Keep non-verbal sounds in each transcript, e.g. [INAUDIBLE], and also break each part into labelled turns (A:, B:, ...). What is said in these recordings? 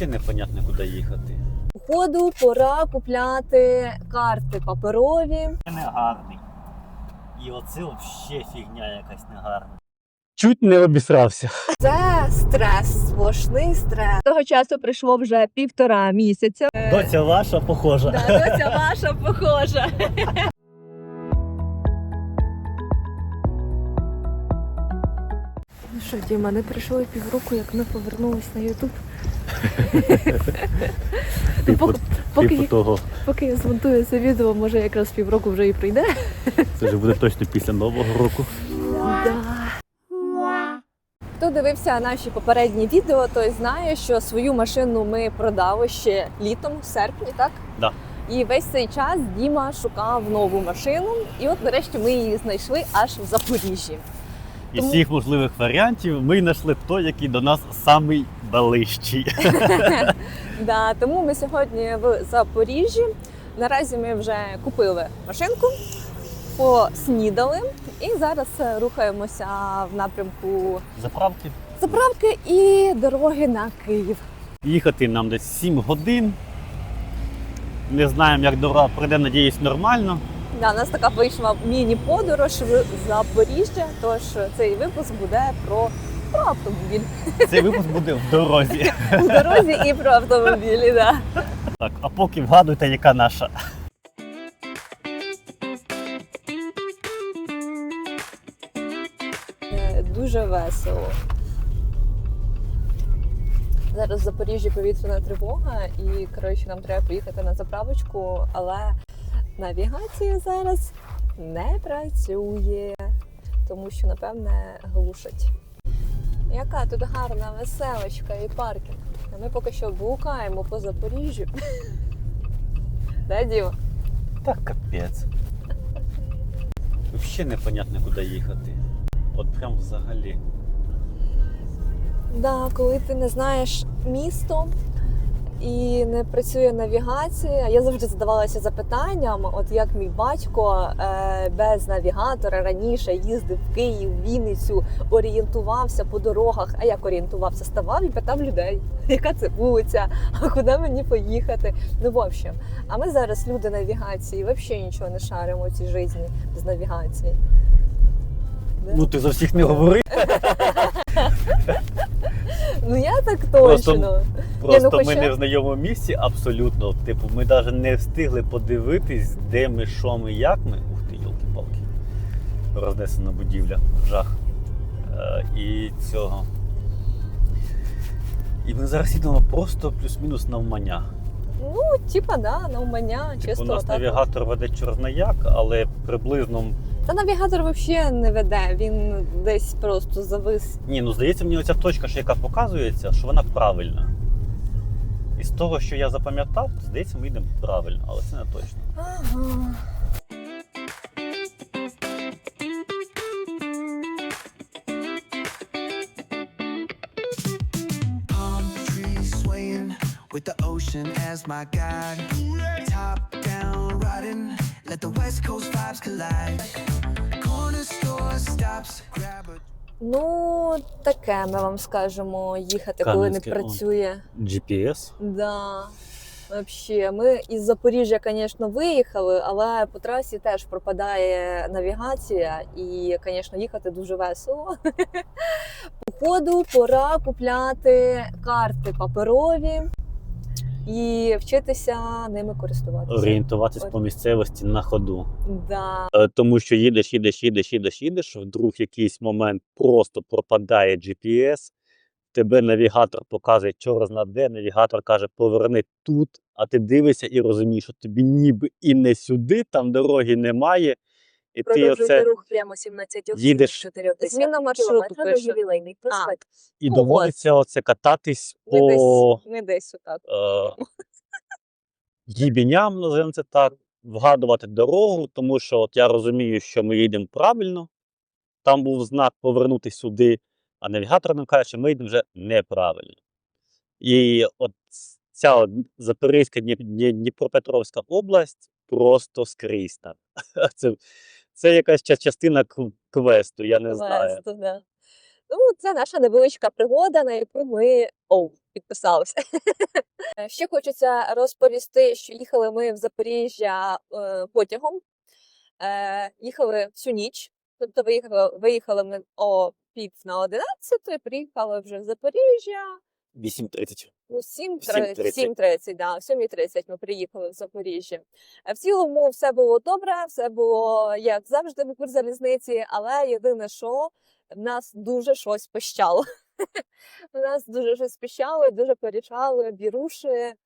A: Взагалі непонятно, куди їхати.
B: Походу, пора купляти карти паперові.
A: Не гарний. І оце взагалі фігня якась негарна. Чуть не обісрався.
B: Це стрес, сплошний стрес.
C: Того часу пройшло вже півтора місяця.
A: Доця ваша похожа.
C: Да, доця ваша похожа.
B: Ну що, Діма, не пройшло і півроку, як ми повернулись на Ютуб. [LAUGHS] Ну, поки, поки,
A: Типу того.
B: поки я змонтую це відео, може якраз півроку вже і прийде. [LAUGHS]
A: Це вже буде точно після Нового року.
B: Да. Хто дивився наші попередні відео, той знає, що свою машину ми продали ще літом, в серпні, так?
A: Да.
B: І весь цей час Діма шукав нову машину, і от нарешті ми її знайшли аж в Запоріжжі.
A: Із
B: Тому-
A: всіх можливих варіантів ми знайшли той, який до нас самий ближчий. [LAUGHS]
B: Да, тому ми сьогодні в Запоріжжі. Наразі ми вже купили машинку, поснідали і зараз е, рухаємося в напрямку
A: Заправки.
B: заправки і дороги на Київ.
A: Їхати нам десь 7 годин. Не знаємо, як дорога пройде, надіюсь, нормально.
B: Да, у нас така вийшла міні-подорож в Запоріжжя. Тож цей випуск буде про, про автомобіль
A: Цей випуск буде в дорозі.
B: у дорозі і про автомобілі. Да.
A: Так, а поки вгадуйте, яка наша.
B: Е, Дуже весело. Зараз в Запоріжжі повітряна тривога, і коротше нам треба поїхати на заправочку, але навігація зараз не працює, тому що, напевне, глушить. Яка тут гарна веселочка і паркінг. А ми поки що блукаємо по Запоріжжю. [LAUGHS] Да, Діма?
A: Так, капець. Взагалі непонятно, куди їхати. От прям взагалі.
B: Да, коли ти не знаєш місто і не працює навігація, я завжди задавалася запитанням, от як мій батько е, без навігатора раніше їздив в Київ, Вінницю, орієнтувався по дорогах. А як орієнтувався? Ставав і питав людей, [LAUGHS] яка це вулиця, а куди мені поїхати. Ну, в общем, а ми зараз люди навігації, взагалі нічого не шаримо в цій житті без навігації.
A: Ну ти за всіх не говори. [LAUGHS]
B: Ну я так
A: Просто
B: точно.
A: Просто ми
B: хоча-
A: не в знайомому місці абсолютно. Типу, ми навіть не встигли подивитись, де ми, що ми, як ми. Ух ти, йолки-палки. Рознесена будівля, жах. Е, і цього. І ми зараз їдемо просто плюс-мінус навмання.
B: Ну, типа, да, навмання,
A: Типу,
B: чисто
A: у нас
B: отак.
A: навігатор веде чорнояк, але приблизно.
B: Та навігатор взагалі не веде, він десь просто завис.
A: Ні, ну здається, мені оця точка, що яка показується, що вона правильна. І з того, що я запам'ятав, то здається, ми йдемо правильно, але це не точно.
B: Ага.
D: with the ocean as my guide. Top down riding, let the west coast vibes collide. Corner store stops, grab a
B: Ну, таке ми вам скажемо їхати, коли не
A: Кам'янське, он.
B: працює.
A: GPS.
B: Да. Вообще, ми із Запоріжжя, звісно, виїхали, але по трасі теж пропадає навігація, і, звісно, їхати дуже весело. [LAUGHS] Походу, пора купляти карти паперові і вчитися ними користуватися.
A: орієнтуватись по місцевості на ходу.
B: Да.
A: Е, Тому що їдеш, їдеш, їдеш, їдеш, їдеш, вдруг якийсь момент просто пропадає GPS, тебе навігатор показує чорт зна де, навігатор каже, поверни тут, а ти дивишся і розумієш, що тобі ніби і не сюди, там дороги немає. І ти оце
C: рух прямо 17
A: їдеш.
B: Зміна маршруту пише.
C: ювілейний
B: проспект.
A: і
B: Ну,
A: доводиться оце кататись
B: Не
A: по
B: десь, не десь отак.
A: е, їбіням, називаємо це так, вгадувати дорогу, тому що от я розумію, що ми їдемо правильно. Там був знак повернути сюди, а навігатор нам каже, що ми йдемо вже неправильно. І от ця от Запорізька Дніп- Дні- Дніпропетровська область просто скрізь там. [LAUGHS] Це, це якась частина квесту, я не знаю.
B: Квесту, да. Тому це наша невеличка пригода, на яку ми оу, підписалися. [LAUGHS] Ще хочеться розповісти, що їхали ми в Запоріжжя е, потягом. Е, їхали всю ніч. Тобто виїхали, виїхали ми о пів на 11, приїхали вже в Запоріжжя.
A: 8.30.
B: Ну,
A: 7:30.
B: 7.30, 7.30, да, о 7.30 ми приїхали в Запоріжжя. Е, В цілому все було добре, все було як завжди в Укрзалізниці, але єдине, що в нас дуже щось пищало. [LAUGHS] У нас дуже щось пищало, дуже порішали, біруші.
A: Е,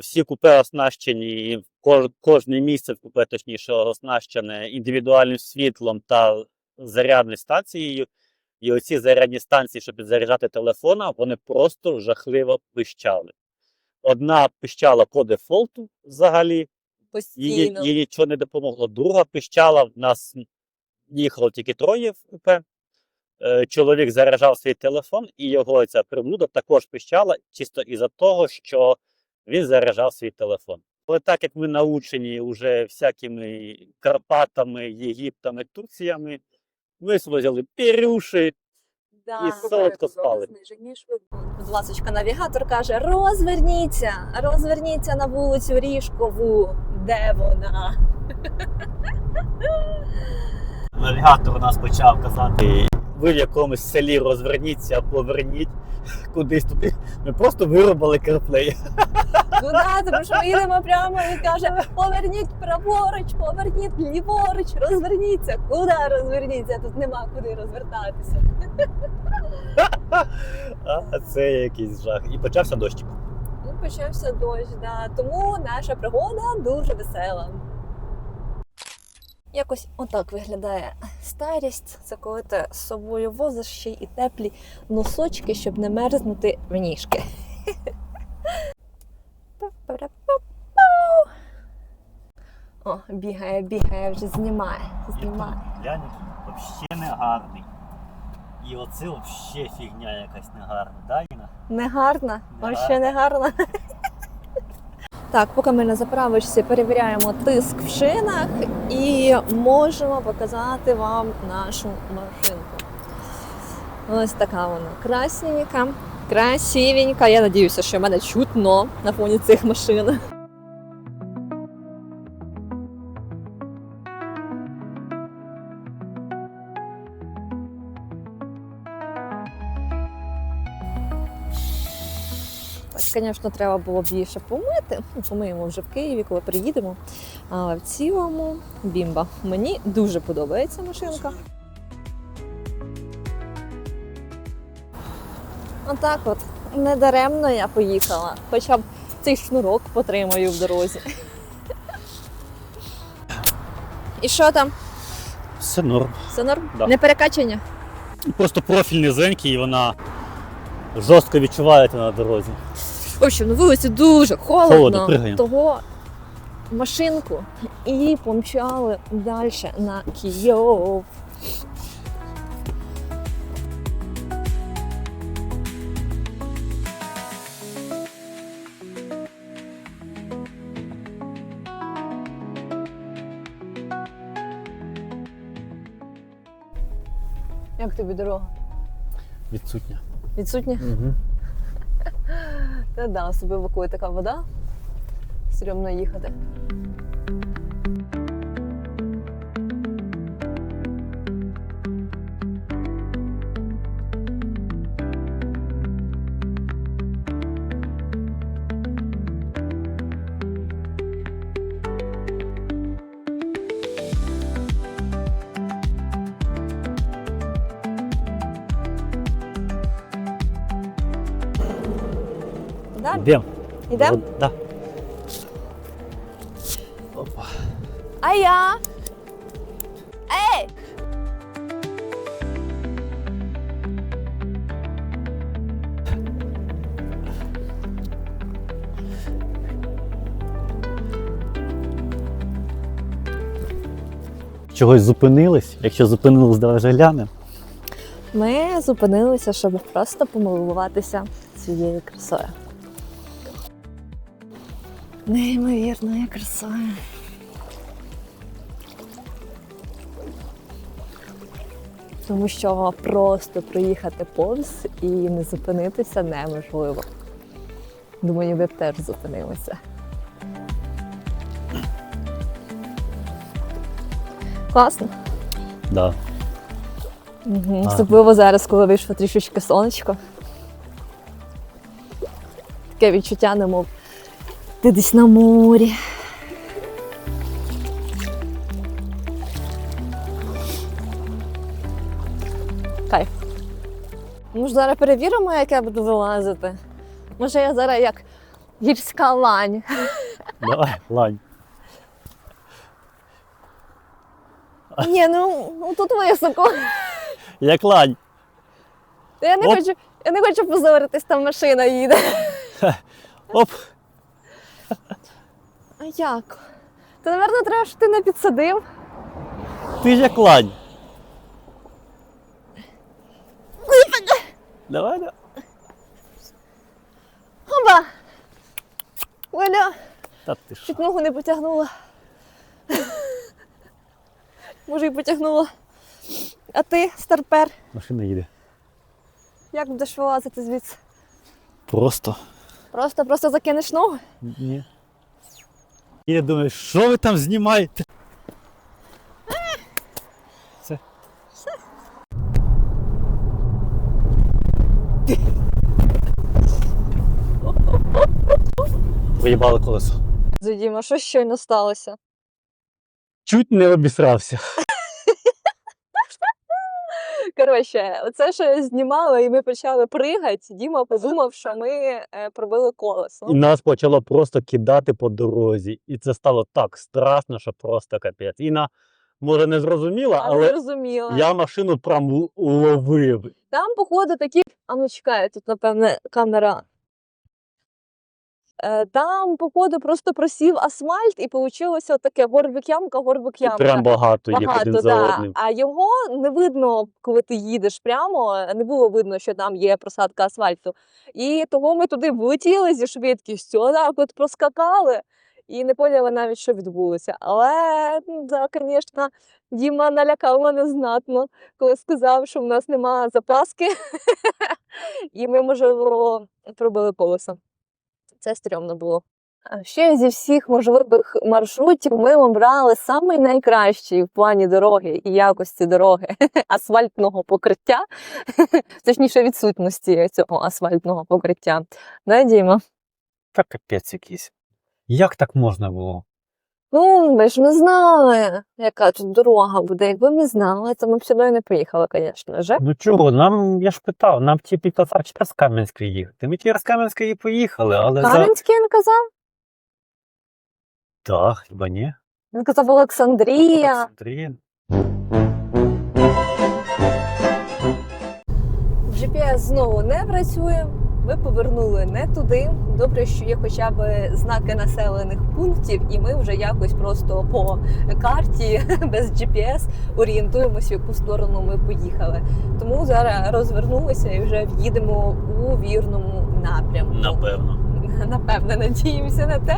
A: Всі купе оснащені, кожне місце в купе, точніше, оснащене індивідуальним світлом та зарядною станцією. І оці зарядні станції, щоб підзаряджати телефона, вони просто жахливо пищали. Одна пищала по дефолту взагалі, їй, їй нічого не допомогло. Друга пищала, в нас їхало тільки троє в купе. Чоловік заряджав свій телефон, і його ця приблуда також пищала, чисто із-за того, що він заряджав свій телефон. Але так як ми научені вже всякими Карпатами, Єгиптами, Турціями, ми взяли пірюші
B: Да.
A: і солодко спали.
B: Будь ласочка, навігатор каже: розверніться, розверніться на вулицю Ріжкову. Де вона?
A: Навігатор у нас почав казати: ви в якомусь селі розверніться, поверніть кудись туди. Ми просто вирубали CarPlay.
B: Куди? Тому що ми їдемо прямо і каже: поверніть праворуч, поверніть ліворуч, розверніться. Куди розверніться? Тут нема куди розвертатися.
A: А це якийсь жах. І почався дощик.
B: Ну, почався дощ, да. тому наша пригода дуже весела. Якось отак виглядає старість. Це коли ти з собою возиш ще й і теплі носочки, щоб не мерзнути в ніжки. О, бігає, бігає, вже знімає. Знімає.
A: Глянь, взагалі не гарний. І оце взагалі фігня якась негарна. Да, Іна?
B: Не гарна,
A: Не
B: вообще не гарна. Так, поки ми на заправочці перевіряємо тиск в шинах і можемо показати вам нашу машинку. Ось така вона красненька, красивенька. Я сподіваюся, що мене чутно на фоні цих машин. Так, звісно, треба було б її ще помити. Ну, Помиємо вже в Києві, коли приїдемо. Але в цілому бімба. Мені дуже подобається машинка. Отак от. Недаремно я поїхала. Хоча б цей шнурок потримаю в дорозі. І що там?
A: Все норм.
B: Все норм?
A: Да.
B: Не перекачання?
A: Просто профіль низенький, і вона жорстко відчувається на дорозі.
B: В общем, на вулиці дуже холодно,
A: Холодно,
B: того машинку і помчали далі на Київ. Як тобі дорога?
A: Відсутня.
B: Відсутня?
A: Угу.
B: Та да, особливо коли така вода. Стрьомно їхати.
A: Йдемо.
B: Ідемо?
A: Да. Опа.
B: А я? Ей!
A: Чогось зупинились. Якщо зупинились, давай вже глянемо.
B: Ми зупинилися, щоб просто помилуватися цією красою. Неймовірною красою. тому що просто проїхати повз і не зупинитися неможливо. Думаю, ви б теж зупинилися. Класно.
A: Да.
B: Угу. Особливо зараз, коли вийшло трішечки сонечко. Таке відчуття, немов ти десь на морі. Кайф. Може, зараз перевіримо, як я буду вилазити. Може, я зараз як гірська лань. [LAUGHS]
A: Давай, лань.
B: Ні, ну ну, тут високо.
A: Як лань.
B: Я не
A: Оп.
B: хочу, я не хочу позоритись, там машина їде.
A: Оп.
B: А як? То, напевно, треба, щоб ти не підсадив.
A: Ти ж як лань. Давай, давай.
B: Оба! Оля,
A: Та ти що?
B: чуть ногу не потягнула. Може, і потягнула. А ти, старпер,
A: Машина їде.
B: як будеш вилазити звідси?
A: Просто.
B: Просто просто закинеш ногу?
A: Ні. І я думаю, що ви там знімаєте? Це. Виїбали колесо.
B: Діма, що щойно сталося?
A: Чуть не обісрався.
B: Коротше, оце що я знімала, і ми почали пригати. Діма подумав, що ми е, пробили колесо.
A: І нас почало просто кидати по дорозі. І це стало так страшно, що просто капець. Іна може, не зрозуміла,
B: але зрозуміла.
A: я машину прям ловив.
B: Там, походу, такі. А ну чекай, тут, напевне, камера. Е, Там, походу, просто просів асфальт і вийшло таке горбик-ямка, горбик-ямка.
A: Прям багато їх
B: Багато,
A: один за
B: да.
A: одним.
B: А його не видно, коли ти їдеш прямо, не було видно, що там є просадка асфальту. І того ми туди влетіли зі швидкістю, отак от проскакали і не поняли навіть, що відбулося. Але, м, да, звісно, Діма налякав мене знатно, коли сказав, що в нас немає запаски, [LAUGHS] і ми, можливо, пробили колесо. Це стрьомно було. А Ще зі всіх можливих маршрутів ми обрали самий найкращий в плані дороги і якості дороги [LAUGHS] асфальтного покриття, [LAUGHS] точніше відсутності цього асфальтного покриття. Да, Діма?
A: Та капець якийсь. Як так можна було?
B: Ну, ми ж не знали, яка тут дорога буде. Якби ми знали, то ми б сюди не поїхали, звісно ж.
A: Ну чого, нам, я ж питав, нам ті півтора часа з Кам'янської їхати. Ми ті з Кам'янської поїхали, але.
B: Кам'янський він казав?
A: Так, хіба ні?
B: Він казав Олександрія.
A: Олександрія.
B: GPS знову не працює. Ми повернули не туди. Добре, що є хоча б знаки населених пунктів, і ми вже якось просто по карті [LAUGHS] без GPS орієнтуємося, в яку сторону ми поїхали. Тому зараз розвернулися і вже в'їдемо у вірному напрямку.
A: Напевно. [LAUGHS]
B: Напевне, надіємося на те.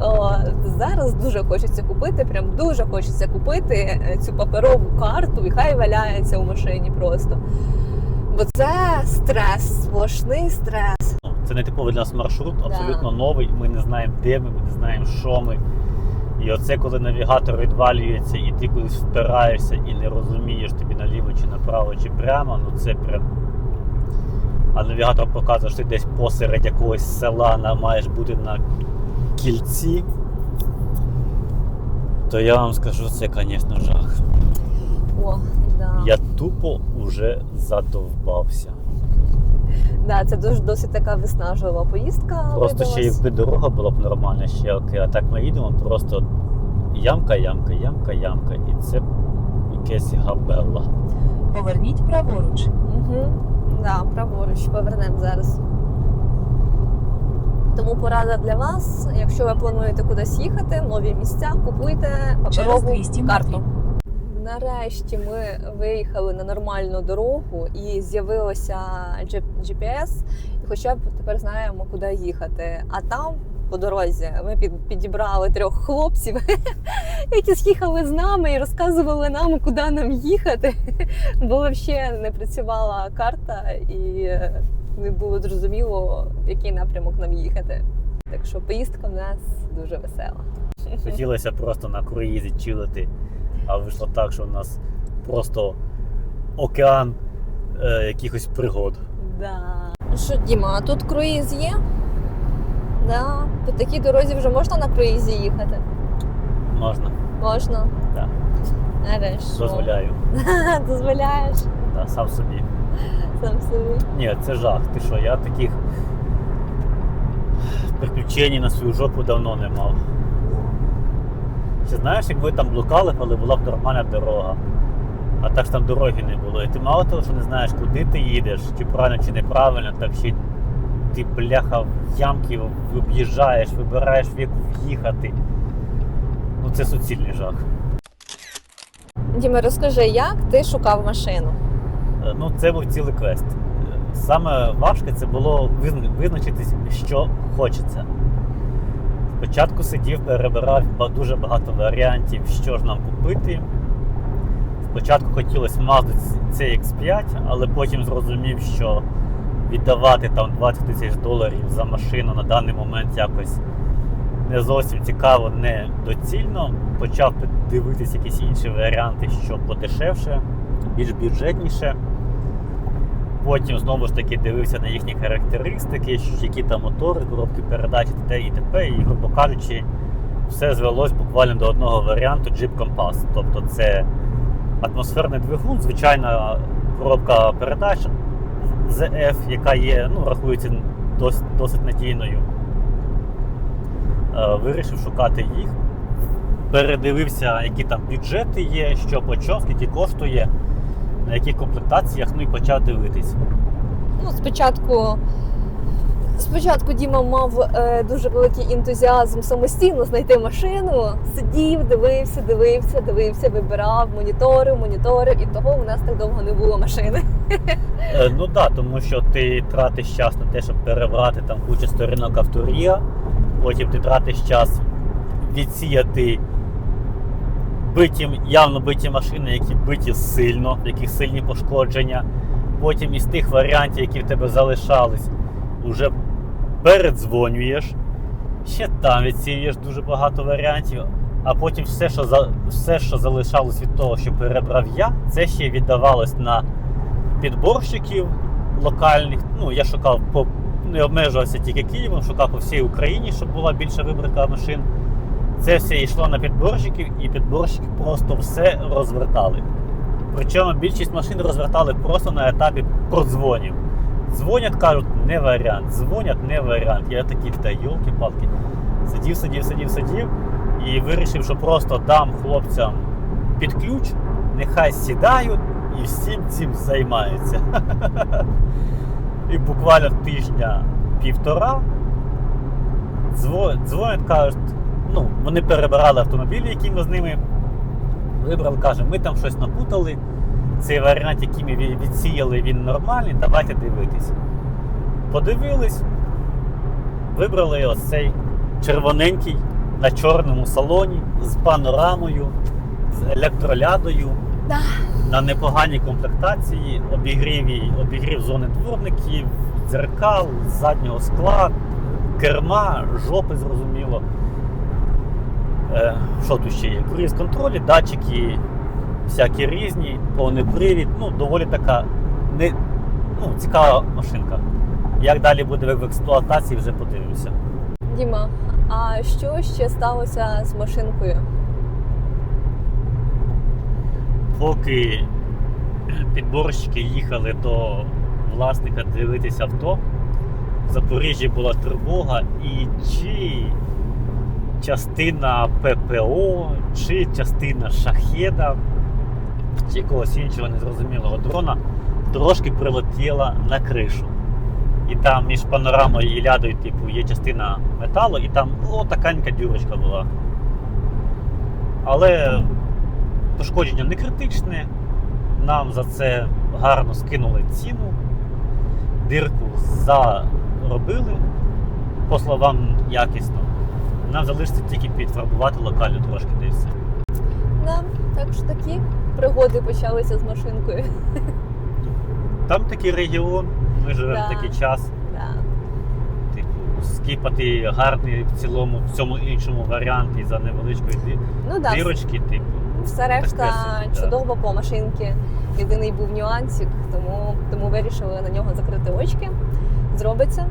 B: О, зараз дуже хочеться купити, прям дуже хочеться купити е, цю паперову карту, і хай валяється у машині просто. Бо це стрес, сплошний стрес.
A: Це не типовий для нас маршрут, абсолютно новий. Ми не знаємо, де ми, ми не знаємо, що ми. І оце, коли навігатор відвалюється, і ти кудись впираєшся і не розумієш, тобі наліво чи направо, чи прямо, ну це прям. А навігатор показує, що ти десь посеред якогось села на- маєш бути на кільці. То я вам скажу, це, звісно, жах.
B: О, да.
A: Я тупо вже задовбався.
B: Да, це дуже досить така виснажлива поїздка.
A: Просто ще якби дорога була б нормальна, ще окей. А так ми їдемо, просто ямка, ямка, ямка, ямка. І це якесь габелла.
C: Поверніть праворуч.
B: Угу. Да, праворуч повернемо зараз. Тому порада для вас, якщо ви плануєте кудись їхати, нові місця, купуйте паперову
C: 200
B: карту. Нарешті ми виїхали на нормальну дорогу і з'явилося GPS, і хоча б тепер знаємо, куди їхати. А там по дорозі. Ми під, підібрали трьох хлопців, [LAUGHS] які з'їхали з нами і розказували нам, куди нам їхати. [LAUGHS] Бо взагалі не працювала карта і не було зрозуміло, в який напрямок нам їхати. Так що поїздка в нас дуже весела. [LAUGHS]
A: Хотілося просто на круїзі чилити, а вийшло так, що у нас просто океан е, якихось пригод.
B: Да. Ну що, Діма, а тут круїз є? Да. По такій дорозі вже можна на круїзі їхати?
A: Можна,
B: Можна. Хорошо.
A: дозволяю. [LAUGHS]
B: Дозволяєш
A: Да, сам собі.
B: сам собі.
A: Ні, це жах. Ти що, я таких приключень на свою жопу давно не мав. Чи знаєш, як ви там блукали, коли була б нормальна дорога. А так ж там дороги не було. І ти мало того, що не знаєш, куди ти їдеш, чи правильно, чи неправильно, так ще ти бляха в ямки об'їжджаєш, вибираєш в яку в'їхати. Ну це суцільний жах.
B: Діма, розкажи, як ти шукав машину?
A: Е, Ну, це був цілий квест. Е, Саме важке це було визначитись, що хочеться. Спочатку сидів, перебирав дуже багато варіантів, що ж нам купити. Спочатку хотілося Mazda CX5, але потім зрозумів, що віддавати там 20 тисяч доларів за машину на даний момент якось не зовсім цікаво, не доцільно. Почав дивитися якісь інші варіанти, що подешевше, більш бюджетніше. Потім знову ж таки дивився на їхні характеристики, які там мотори, коробки передач і і т.п. І, грубо кажучи, все звелось буквально до одного варіанту Jeep Compass. Тобто це атмосферний двигун, звичайна коробка передач ZF, яка є, ну, рахується досить, досить надійною. Е, Вирішив шукати їх. Передивився, які там бюджети є, що по чому, скільки коштує, на яких комплектаціях, ну і почав дивитись.
B: Ну, спочатку, спочатку Діма мав е, дуже великий ентузіазм самостійно знайти машину. Сидів, дивився, дивився, дивився, вибирав, моніторив, моніторив, і того у нас так довго не було машини.
A: Е, Ну так, да, тому що ти тратиш час на те, щоб перебрати там кучу сторінок авторія, потім ти тратиш час відсіяти биті, явно биті машини, які биті сильно, в яких сильні пошкодження. Потім із тих варіантів, які в тебе залишались, вже передзвонюєш, ще там відсіюєш дуже багато варіантів. А потім все, що за все, що залишалось від того, що перебрав я, це ще віддавалось на підборщиків локальних. Ну, я шукав по не обмежувався тільки Києвом, шукав по всій Україні, щоб була більша вибірка машин. Це все йшло на підборщиків, і підборщики просто все розвертали. Причому більшість машин розвертали просто на етапі продзвонів. Дзвонять, кажуть, не варіант, дзвонять, не варіант. Я такий, та йолки-палки. Сидів, сидів, сидів, сидів і вирішив, що просто дам хлопцям під ключ, нехай сідають і всім цим займаються. І буквально тижня півтора дзво- дзвонять, кажуть, ну, вони перебирали автомобілі, які ми з ними вибрали, каже, ми там щось напутали. Цей варіант, який ми відсіяли, він нормальний, давайте дивитись. Подивились, вибрали ось цей червоненький на чорному салоні з панорамою, з електролядою
B: Да.
A: на непоганій комплектації, обігрів, обігрів зони дворників, дзеркал, заднього скла, керма, жопи зрозуміло. Е, що тут ще є? Круїз контролі, датчики всякі різні, повний привід. Ну, доволі така не, ну, цікава машинка. Як далі буде в експлуатації, вже подивимося.
B: Діма, а що ще сталося з машинкою?
A: Поки підборщики їхали до власника дивитися авто, в Запоріжжі була тривога, і чи частина ППО, чи частина шахеда, чи якогось іншого незрозумілого дрона трошки прилетіла на кришу. І там між панорамою і лядою, типу, є частина металу, і там о, таканька дюрочка була. Але пошкодження не критичне. Нам за це гарно скинули ціну, дирку заробили. по словам якісно. Нам залишиться тільки підфарбувати локально трошки де і все.
B: Да, так що такі пригоди почалися з машинкою.
A: Там такий регіон, ми живемо в
B: Да.
A: такий час.
B: Да.
A: Типу, скіпати гарний в цілому, в цьому іншому варіанті за невеличкої
B: Ну да,
A: дірочки, типу.
B: все решта
A: таке собі, да.
B: чудово по машинки. Єдиний був нюансик, тому, тому вирішили на нього закрити очки. Зробиться.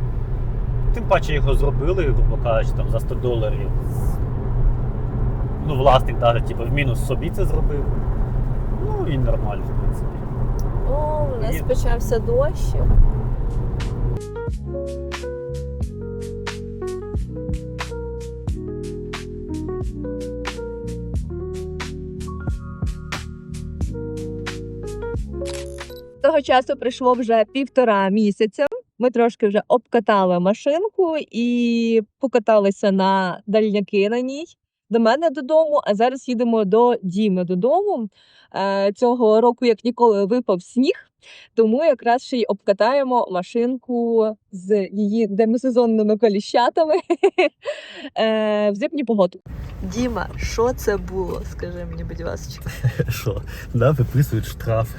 A: Тим паче його зробили, грубо кажучи, там за 100 доларів. Ну, власник навіть типу, в мінус собі це зробив. Ну і нормально, в принципі.
B: О, у нас
A: Є.
B: почався дощ. Того часу пройшло вже півтора місяця. Ми трошки вже обкатали машинку і покаталися на дальняки на ній до мене додому. А зараз їдемо до Діми додому. Е, Цього року, як ніколи, випав сніг. Тому якраз ще й обкатаємо машинку з її демисезонними коліщатами [LAUGHS] е, в зимню погоду. Діма, що це було? Скажи мені, будь ласка. [LAUGHS]
A: Що? Да, виписують штраф.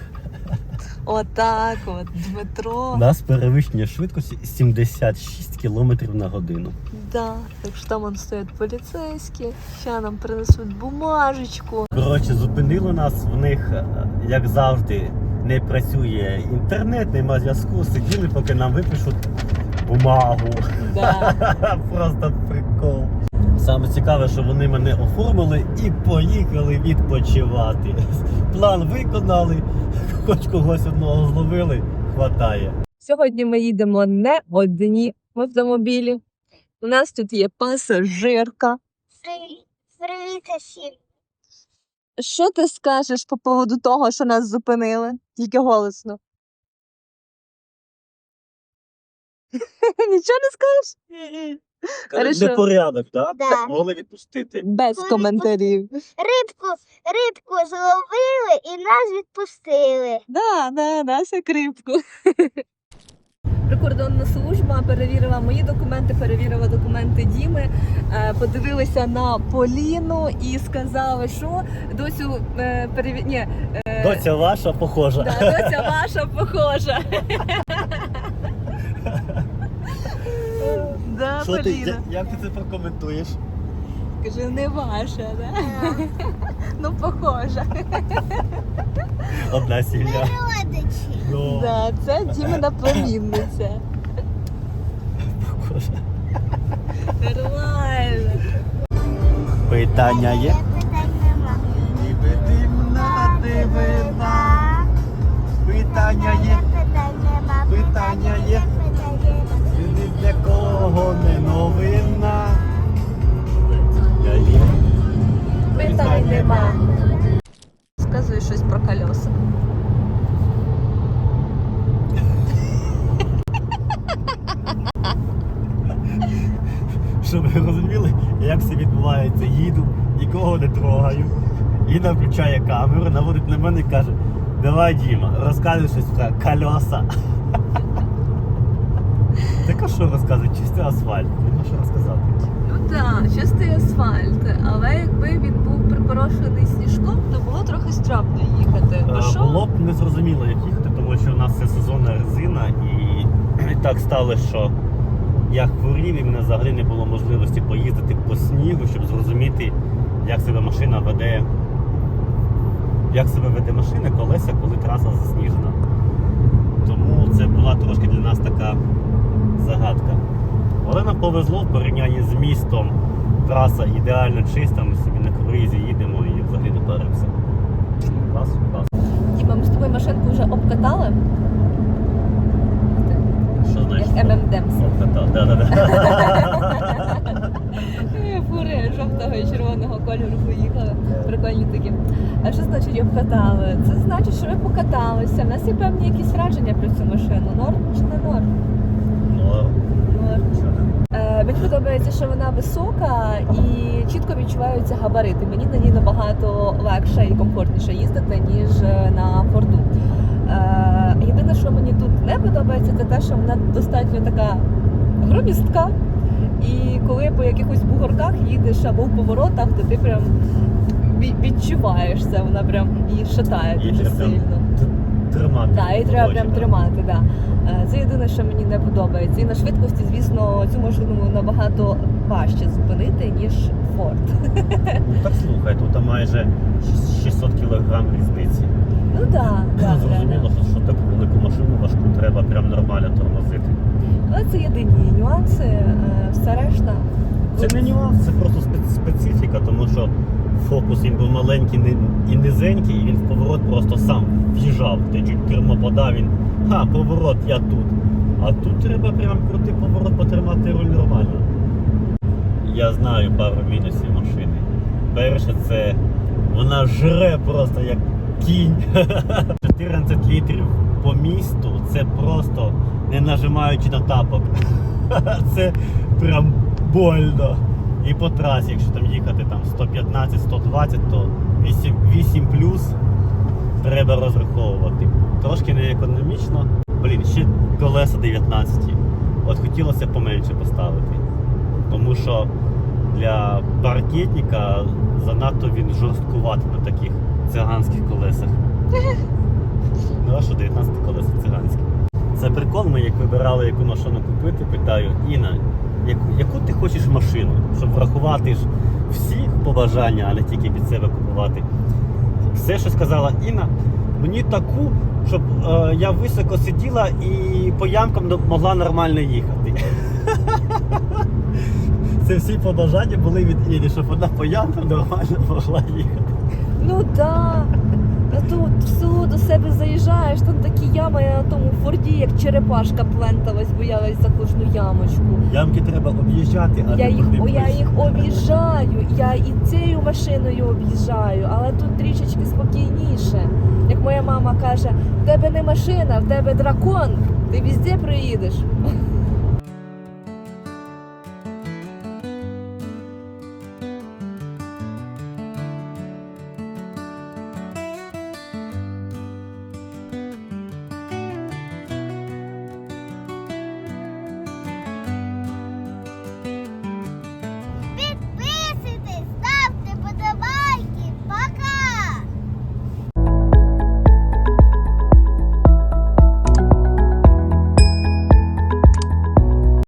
A: [LAUGHS]
B: Отак, от Дмитро.
A: У нас перевищення швидкості 76 км на годину.
B: Да, так що там он стоять поліцейські, ще нам принесуть бумажечку.
A: Коротше, зупинило нас в них, е, як завжди, не працює інтернет, нема зв'язку. Сиділи, поки нам випишуть бумагу.
B: Да. [LAUGHS]
A: Просто прикол. Саме цікаве, що вони мене оформили і поїхали відпочивати. План виконали, хоч когось одного зловили, хватає.
B: Сьогодні ми їдемо не одні в автомобілі. У нас тут є пасажирка.
E: Привіт, привіт.
B: Що ти скажеш по поводу того, що нас зупинили? Тільки голосно. [LAUGHS] Нічого не скажеш? [LAUGHS] Хорошо.
A: Непорядок, так?
E: Да.
A: Могли відпустити.
B: Без коментарів.
E: Рибку, рибку зловили і нас відпустили.
B: Да, да, Нася крипку. [LAUGHS] Прикордонна служба перевірила мої документи, перевірила документи Діми, е, подивилися на Поліну і сказали, що досю е, переві... Ні, е,
A: Доця ваша похожа.
B: Да, доця [LAUGHS] ваша похожа. Да,
A: Що ти,
B: Поліна.
A: я- як ти це прокоментуєш?
B: Каже, не ваша, да? ну похожа.
A: Одна сім'я.
E: Родичі.
A: Ну,
B: Да, це Дімина племінниця.
A: похожа.
B: Нормально.
A: Питання є?
E: Питань нема.
A: Ніби димна дивина. Питання є.
E: Питань нема.
A: Питання є.
E: Питань нема.
A: Для не новина.
B: Питань нема. Сказуй щось про колеса.
A: Щоб ви розуміли, як це відбувається. Їду, нікого не трогаю. Інна включає камеру, наводить на мене і каже: Давай, Діма, розказуй щось про кольоса. Так що розказує? Чистий асфальт. Нема що розказати.
B: Ну так, чистий асфальт, але якби він був припорошений сніжком, то було трохи страшно їхати. Бо
A: Е,
B: що?
A: Було б незрозуміло, як їхати, тому що у нас це сезонна резина, і, і [CLEARS THROAT] так сталося, що я хворів, і в мене взагалі не було можливості поїздити по снігу, щоб зрозуміти, як себе машина веде. Як себе веде машина, колеса, коли траса засніжена. Тому це була трошки для нас така загадка. Але нам повезло в порівнянні з містом. Траса ідеально чиста, ми собі на круїзі їдемо і взагалі не паримося. Клас, клас.
B: Діма, ми з тобою машинку вже обкатали.
A: Що значить?
B: Як ММДМС.
A: Да, да, да. [LAUGHS]
B: Е, Фури жовтого і червоного кольору поїхали. Прикольні такі. А що значить обкатали? Це значить, що ми покаталися. У нас є певні якісь враження про цю машину. Норм чи не норм? Мені подобається, що вона висока і чітко відчуваються габарити. Мені на ній набагато легше і комфортніше їздити, ніж е, на форду. Е, єдине, що мені тут не подобається, це те, що вона достатньо така громістка І коли по якихось бугорках їдеш або в поворотах, то ти прям ві- відчуваєш це, вона прям її шатає дуже сильно.
A: Тримати.
B: Так, і треба прям тримати, да. Е, Це єдине, що мені не подобається. І на швидкості, звісно, цю машину набагато важче зупинити, ніж Ford.
A: Ну так слухай, тут майже 600 кг різниці.
B: Ну так, [CLEARS THROAT] да,
A: Зрозуміло, що, що таку велику машину важку треба прям нормально тормозити.
B: Але це єдині нюанси, е, все решта.
A: Це не нюанс, це просто спе- специфіка, тому що фокус він був маленький і низенький, і він в поворот просто сам в'їжджав. Ти чуть кермо подав, він ха, поворот, я тут. А тут треба прям крутий поворот потримати руль нормально. Я знаю пару мінусів машини. Перше, це вона жре просто як кінь. [LAUGHS] 14 літрів по місту це просто не нажимаючи на тапок. [LAUGHS] Це прям больно. І по трасі, якщо там їхати там 115-120, то 8, 8 плюс треба розраховувати. Трошки не економічно. Блін, ще колеса 19. От хотілося поменше поставити. Тому що для паркетника занадто він жорсткуватий на таких циганських колесах. [LAUGHS] Ну а що 19 колеса циганські. Це прикол, ми як вибирали, яку машину купити, питаю, Інна, яку, яку ти хочеш машину, щоб врахувати ж всі побажання, а не тільки під себе купувати. Все, що сказала Інна, мені таку, щоб е, я високо сиділа і по ямкам могла нормально їхати. [LAUGHS] Це всі побажання були від Ірі, щоб вона по ямкам нормально могла їхати.
B: Ну так. А тут в село до себе заїжджаєш, там такі ями, я на тому форді, як черепашка пленталась, боялась за кожну ямочку.
A: Ямки треба об'їжджати, а
B: Я
A: не
B: їх, о, я їх об'їжджаю, я і цією машиною об'їжджаю, але тут трішечки спокійніше. Як моя мама каже, в тебе не машина, в тебе дракон, ти везде проїдеш.